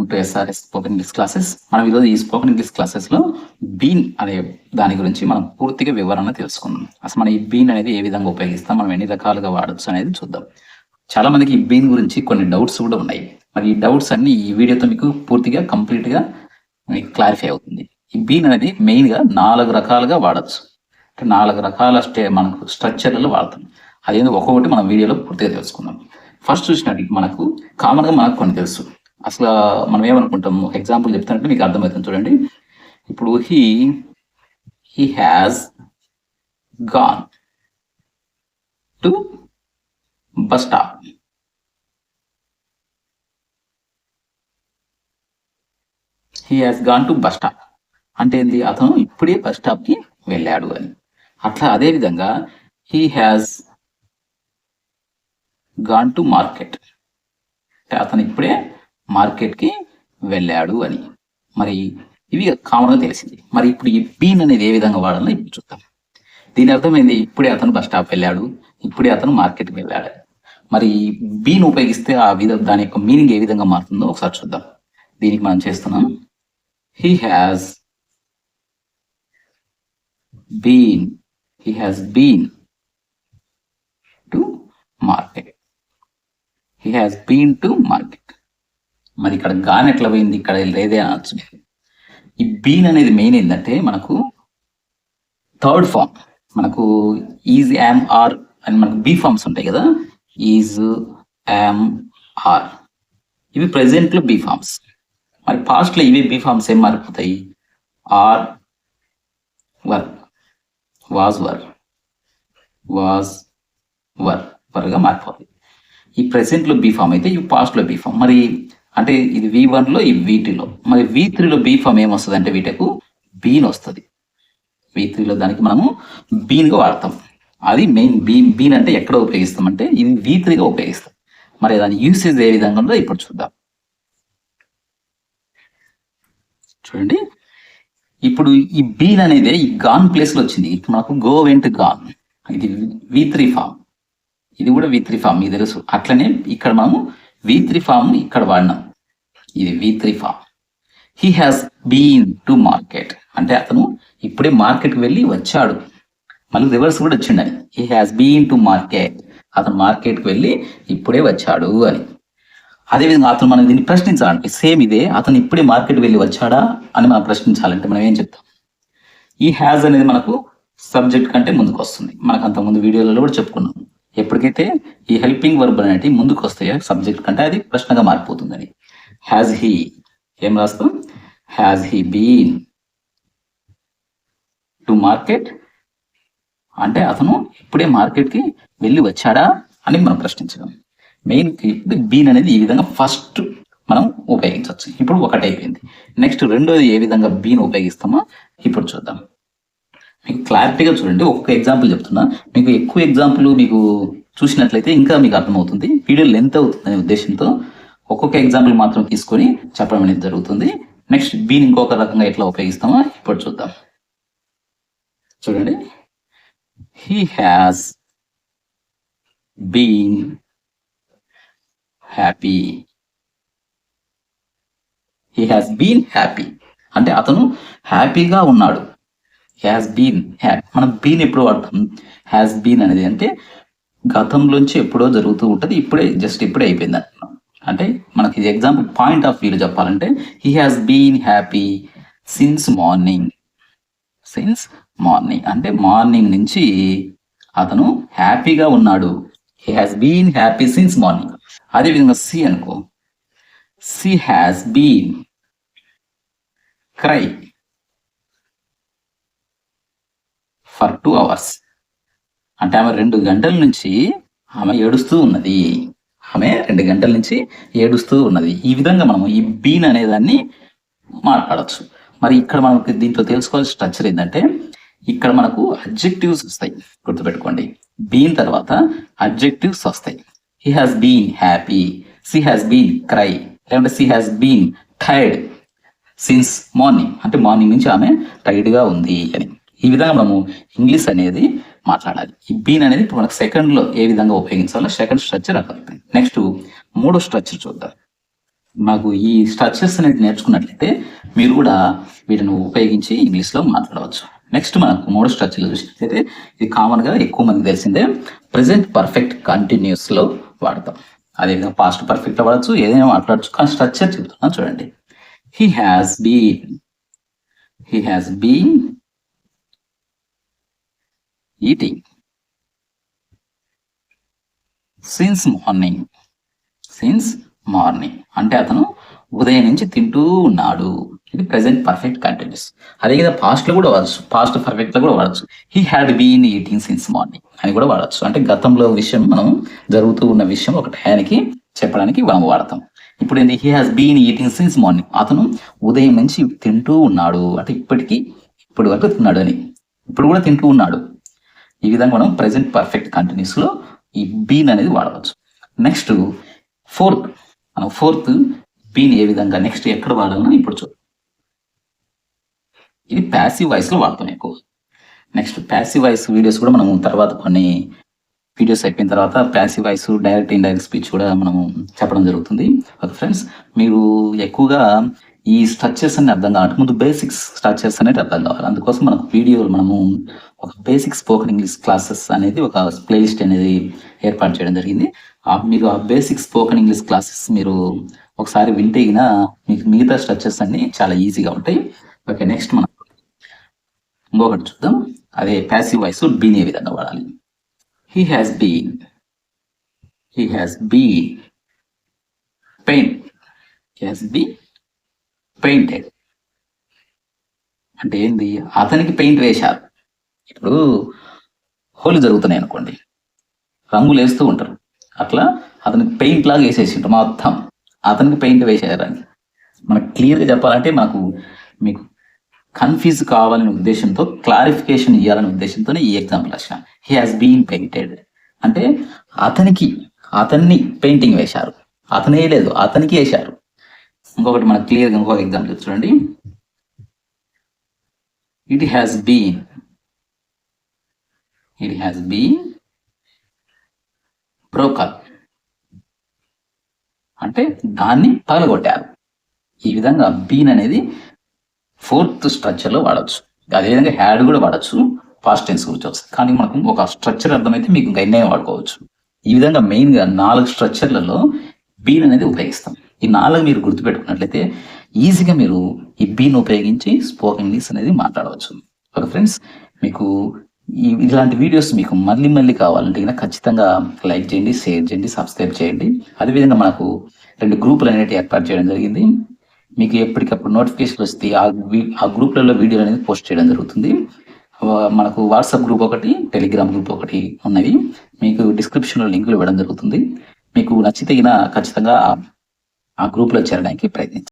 Welcome to SRS spoken English classes మనం ఈరోజు ఈ స్పోకెన్ ఇంగ్లీష్ క్లాసెస్లో బీన్ అనే దాని గురించి మనం పూర్తిగా వివరణ తెలుసుకుందాం. అసలు మనం ఈ బీన్ అనేది ఏ విధంగా ఉపయోగిస్తాం మనం ఎన్ని రకాలుగా వాడచ్చు అనేది చూద్దాం. చాలా మందికి ఈ బీన్ గురించి కొన్ని డౌట్స్ కూడా ఉన్నాయి. మరి ఈ డౌట్స్ అన్ని ఈ వీడియోతో మీకు పూర్తిగా కంప్లీట్గా మీకు క్లారిఫై అవుతుంది. ఈ బీన్ అనేది మెయిన్గా నాలుగు రకాలుగా వాడచ్చు. అంటే నాలుగు రకాల స్టే మనకు స్ట్రక్చర్లలో వాడతాం. అదేంటి ఒక్కొక్కటి మనం వీడియోలో పూర్తిగా తెలుసుకుందాం. ఫస్ట్ చూసినట్టు మనకు కామన్గా మనకు కొన్ని తెలుసు. అసలు మనం ఏమనుకుంటాము ఒక ఎగ్జాంపుల్ చెప్తానంటే మీకు అర్థమవుతుంది చూడండి. ఇప్పుడు he he has gone to bus stop he has gone to bus stop అంటే ఏంది? అతను ఇప్పుడే బస్ స్టాప్కి వెళ్ళాడు అని. అట్లా అదేవిధంగా he has gone to market అంటే అతను ఇప్పుడే మార్కెట్కి వెళ్ళాడు అని. మరి ఇవి కామన్గా తెలిసింది. మరి ఇప్పుడు ఈ బీన్ అనేది ఏ విధంగా వాడాలో ఇప్పుడు చూద్దాం. దీని అర్థమైంది ఇప్పుడే అతను బస్ స్టాప్ వెళ్ళాడు ఇప్పుడే అతను మార్కెట్కి వెళ్ళాడు. మరి బీన్ ఉపయోగిస్తే ఆ విధ దాని యొక్క మీనింగ్ ఏ విధంగా మారుతుందో ఒకసారి చూద్దాం. దీనికి మనం చేస్తున్నాం he has been he has been to market he has been to market మరి ఇక్కడ గాన్ ఎట్లా పోయింది? ఇక్కడ లేదే అనొచ్చు. ఈ బీన్ అనేది మెయిన్ ఏంటంటే మనకు థర్డ్ ఫామ్ మనకు ఈజ్ యామ్ ఆర్ అని మనకు బీ ఫామ్స్ ఉంటాయి కదా? ఈజ్ యామ్ ఆర్ ఇవి ప్రజెంట్లో బీ ఫామ్స్ మరి పాస్ట్లో ఇవి ఇవే బీ ఫామ్స్ ఏం మారిపోతాయి? Are were was were was were వర్గా మారిపోతుంది ఈ present బీ ఫామ్ అయితే ఇవి పాస్ట్లో లో బీ ఫామ్ మరి అంటే ఇది వి వన్లో ఈ వీటిలో మరి వి త్రీలో బీ ఫామ్ ఏమొస్తుంది అంటే వీటకు? బీన్ వస్తుంది. వి త్రీలో దానికి మనము బీన్గా వాడతాం. అది మెయిన్ బీ బీన్ అంటే ఎక్కడ ఉపయోగిస్తాం అంటే ఇది వి త్రీగా ఉపయోగిస్తాం. మరి దాని యూసేజ్ ఏ విధంగా ఉందో ఇప్పుడు చూద్దాం. చూడండి. ఇప్పుడు ఈ బీన్ అనేది ఈ గాన్ ప్లేస్లో వచ్చింది. వచ్చింది మనకు గో వెంట్ గాన్ ఇది వి త్రీ ఫామ్ ఇది కూడా వి త్రీ ఫామ్ మీకు తెలుసు. అట్లనే ఇక్కడ మనము వి త్రీ ఫామ్ ఇక్కడ వాడినాం. ఇది V three form he has been to market అంటే అతను ఇప్పుడే మార్కెట్కి వెళ్ళి వచ్చాడు. మళ్ళీ రివర్స్ కూడా వచ్చిండని he has been to market అతను మార్కెట్కి వెళ్ళి ఇప్పుడే వచ్చాడు అని. అదేవిధంగా అతను మనం దీన్ని ప్రశ్నించాలంటే సేమ్ ఇదే. అతను ఇప్పుడే మార్కెట్ వెళ్ళి వచ్చాడా అని మనం ప్రశ్నించాలంటే మనం ఏం చెప్తాం? ఈ హ్యాజ్ అనేది మనకు సబ్జెక్ట్ కంటే ముందుకు వస్తుంది. మనకు అంతకుముందు ముందు వీడియోలలో కూడా చెప్పుకున్నాం. ఎప్పటికైతే ఈ హెల్పింగ్ వర్బ్ అనేది ముందుకు వస్తాయో సబ్జెక్ట్ కంటే అది ప్రశ్నగా మారిపోతుందని. హ్యాజ్ హీ ఏం రాస్తాం? Has he been to market అంటే అతను ఇప్పుడే మార్కెట్కి వెళ్ళి వచ్చాడా అని మనం ప్రశ్నించడం మెయిన్ బీన్ అనేది ఈ విధంగా ఫస్ట్ మనం ఉపయోగించవచ్చు. ఇప్పుడు ఒకటి అయిపోయింది నెక్స్ట్ రెండోది ఏ విధంగా బీన్ ఉపయోగిస్తామో ఇప్పుడు చూద్దాం. మీకు క్లారిటీగా చూడండి ఒక్కొక్క ఎగ్జాంపుల్ చెప్తున్నా. మీకు ఎక్కువ ఎగ్జాంపుల్ మీకు చూసినట్లయితే ఇంకా మీకు అర్థమవుతుంది. వీడియో లెంత్ అవుతుంది అనే ఉద్దేశంతో ఒక్కొక్క ఎగ్జాంపుల్ మాత్రం తీసుకొని చెప్పడం అనేది జరుగుతుంది. నెక్స్ట్ బీన్ ఇంకొక రకంగా ఎట్లా ఉపయోగిస్తామో ఇప్పుడు చూద్దాం. చూడండి. He has been happy he has been happy అంటే అతను హ్యాపీగా ఉన్నాడు. హ్యాస్ బీన్ హ్యాపీ మనం బీన్ ఎప్పుడు వాడతాం. హ్యాస్ బీన్ అనేది అంటే గతంలోంచి ఎప్పుడో జరుగుతూ ఉంటుంది ఇప్పుడే జస్ట్ ఇప్పుడే అయిపోయింది అంటున్నాం. అంటే మనకి ఇది ఎగ్జాంపుల్ పాయింట్ ఆఫ్ వ్యూలో చెప్పాలంటే he has been happy since morning since morning అంటే మార్నింగ్ నుంచి అతను హ్యాపీగా ఉన్నాడు. He has been happy since morning అదేవిధంగా సి అనుకో. She has been cry for two hours. అంటే ఆమె రెండు గంటల నుంచి ఆమె ఏడుస్తూ ఉన్నది. ఆమె రెండు గంటల నుంచి ఏడుస్తూ ఉన్నది. ఈ విధంగా మనం ఈ బీన్ అనేదాన్ని మాట్లాడచ్చు. మరి ఇక్కడ మనకు దీంట్లో తెలుసుకోవాల్సిన స్ట్రక్చర్ ఏంటంటే ఇక్కడ మనకు అబ్జెక్టివ్స్ వస్తాయి. గుర్తుపెట్టుకోండి. బీన్ తర్వాత అబ్జెక్టివ్స్ వస్తాయి. He has been happy she has been cry లేదంటే she has been tired since morning అంటే మార్నింగ్ నుంచి ఆమె టైర్డ్గా ఉంది అని. ఈ విధంగా మనము ఇంగ్లీష్ అనేది మాట్లాడాలి. ఈ బీన్ అనేది ఇప్పుడు మనకు సెకండ్లో ఏ విధంగా ఉపయోగించాలో సెకండ్ స్ట్రక్చర్ అర్థమైపోయింది నెక్స్ట్ మూడో స్ట్రక్చర్ చూద్దాం. మాకు ఈ స్ట్రక్చర్స్ అనేది నేర్చుకున్నట్లయితే మీరు కూడా వీటిని ఉపయోగించి ఇంగ్లీష్లో మాట్లాడవచ్చు. నెక్స్ట్ మనకు మూడో స్ట్రక్చర్లు చూసినట్లయితే ఇది కామన్గా ఎక్కువ మందికి తెలిసిందే. ప్రజెంట్ పర్ఫెక్ట్ కంటిన్యూస్లో వాడతాం. అదేవిధంగా పాస్ట్ పర్ఫెక్ట్లో వాడచ్చు ఏదైనా మాట్లాడచ్చు కానీ స్ట్రక్చర్ చెప్తున్నా చూడండి. He has been he has been eating since morning since morning అంటే అతను ఉదయం నుంచి తింటూ ఉన్నాడు. ఇది ప్రెసెంట్ పర్ఫెక్ట్ కంటిన్యూస్ అదే పాస్ట్లో లో కూడా వాడచ్చు. పాస్ట్ పర్ఫెక్ట్లో కూడా వాడచ్చు. He had been eating since morning అని కూడా వాడచ్చు. అంటే గతంలో విషయం మనం జరుగుతూ ఉన్న విషయం ఒక టయానికి చెప్పడానికి మనం వాడతాం. ఇప్పుడు ఏంటి he has been eating since morning అతను ఉదయం నుంచి తింటూ ఉన్నాడు. అంటే ఇప్పటికీ ఇప్పుడు వరకు తిన్నాడు అని. ఇప్పుడు కూడా తింటూ ఉన్నాడు. ఈ విధంగా మనం ప్రెసెంట్ పర్ఫెక్ట్ కంటిన్యూస్లో ఈ బీన్ అనేది వాడవచ్చు. నెక్స్ట్ ఫోర్త్ మనం ఫోర్త్ బీన్ ఏ విధంగా నెక్స్ట్ ఎక్కడ వాడాలని ఇప్పుడు చూ ఇది ప్యాసివ్ వాయిస్లో వాడతాం ఎక్కువ. నెక్స్ట్ ప్యాసివ్ వాయిస్ వీడియోస్ కూడా మనం తర్వాత కొన్ని వీడియోస్ అయిపోయిన తర్వాత passive voice direct indirect speech కూడా మనము చెప్పడం జరుగుతుంది. ఓకే ఫ్రెండ్స్ మీరు ఎక్కువగా ఈ స్ట్రక్చర్స్ అన్ని అర్థం కావాలి ముందు బేసిక్స్ స్ట్రక్చర్స్ అనేది అర్థం కావాలి. అందుకోసం మనకు వీడియోలు మనము ఒక బేసిక్ స్పోకెన్ ఇంగ్లీష్ క్లాసెస్ అనేది ఒక ప్లేలిస్ట్ అనేది ఏర్పాటు చేయడం జరిగింది. ఆ మీరు ఆ బేసిక్ స్పోకెన్ ఇంగ్లీష్ క్లాసెస్ మీరు ఒకసారి వింటే మీకు మిగతా స్ట్రక్చర్స్ అన్ని చాలా ఈజీగా ఉంటాయి. ఓకే నెక్స్ట్ మనం ఇంకొకటి చూద్దాం. అదే ప్యాసివ్ వాయిస్ బీన్ ఏ విధంగా వాడాలి? He has been he has been paint has been painted అంటే ఏంది? అతనికి పెయింట్ వేశారు. ఇప్పుడు హోలీ జరుగుతున్నాయి అనుకోండి రంగులు వేస్తూ ఉంటారు. అట్లా అతనికి పెయింట్ లాగా వేసేసి మొత్తం. అతనికి పెయింట్ వేసేయడానికి మనకు క్లియర్గా చెప్పాలంటే మాకు మీకు కన్ఫ్యూజ్ కావాలనే ఉద్దేశంతో క్లారిఫికేషన్ ఇవ్వాలనే ఉద్దేశంతోనే ఈ ఎగ్జాంపుల్ వచ్చిన హీ హాస్ బీన్ పెయింటెడ్ అంటే అతనికి అతన్ని పెయింటింగ్ వేశారు. అతనే లేదు అతనికి వేశారు. ఇంకొకటి మనకు క్లియర్గా ఇంకొక ఎగ్జాంపుల్ చూడండి. It has been it has been broken అంటే దాన్ని పగలగొట్టారు ఈ విధంగా బీన్ అనేది ఫోర్త్ స్ట్రక్చర్లో వాడచ్చు. అదేవిధంగా హ్యాడ్ కూడా వాడచ్చు. ఫాస్ట్ టెన్స్ గురించి వస్తుంది. కానీ మనకు ఒక స్ట్రక్చర్ అర్థమైతే మీకు ఇంకా ఎన్నో వాడుకోవచ్చు. ఈ విధంగా మెయిన్గా నాలుగు స్ట్రక్చర్లలో బీన్ అనేది ఉపయోగిస్తాం. ఈ నాలుగు మీరు గుర్తుపెట్టుకున్నట్లయితే ఈజీగా మీరు ఈ బీన్ ఉపయోగించి స్పోకెన్ ఇంగ్లీష్ అనేది మాట్లాడవచ్చు. ఓకే ఫ్రెండ్స్ మీకు ఇలాంటి వీడియోస్ మీకు మళ్ళీ మళ్ళీ కావాలంటే కనుక ఖచ్చితంగా లైక్ చేయండి షేర్ చేయండి సబ్స్క్రైబ్ చేయండి. అదేవిధంగా మనకు రెండు గ్రూపులు అనేవి ఏర్పాటు చేయడం జరిగింది. మీకు ఎప్పటికప్పుడు నోటిఫికేషన్ వస్తే ఆ ఆ గ్రూప్లలో వీడియోలు అనేది పోస్ట్ చేయడం జరుగుతుంది. మనకు వాట్సాప్ గ్రూప్ ఒకటి టెలిగ్రామ్ గ్రూప్ ఒకటి ఉన్నవి. మీకు డిస్క్రిప్షన్లో లింకులు ఇవ్వడం జరుగుతుంది. మీకు నచ్చితగిన ఖచ్చితంగా ఆ గ్రూప్లో చేరడానికి ప్రయత్నించండి.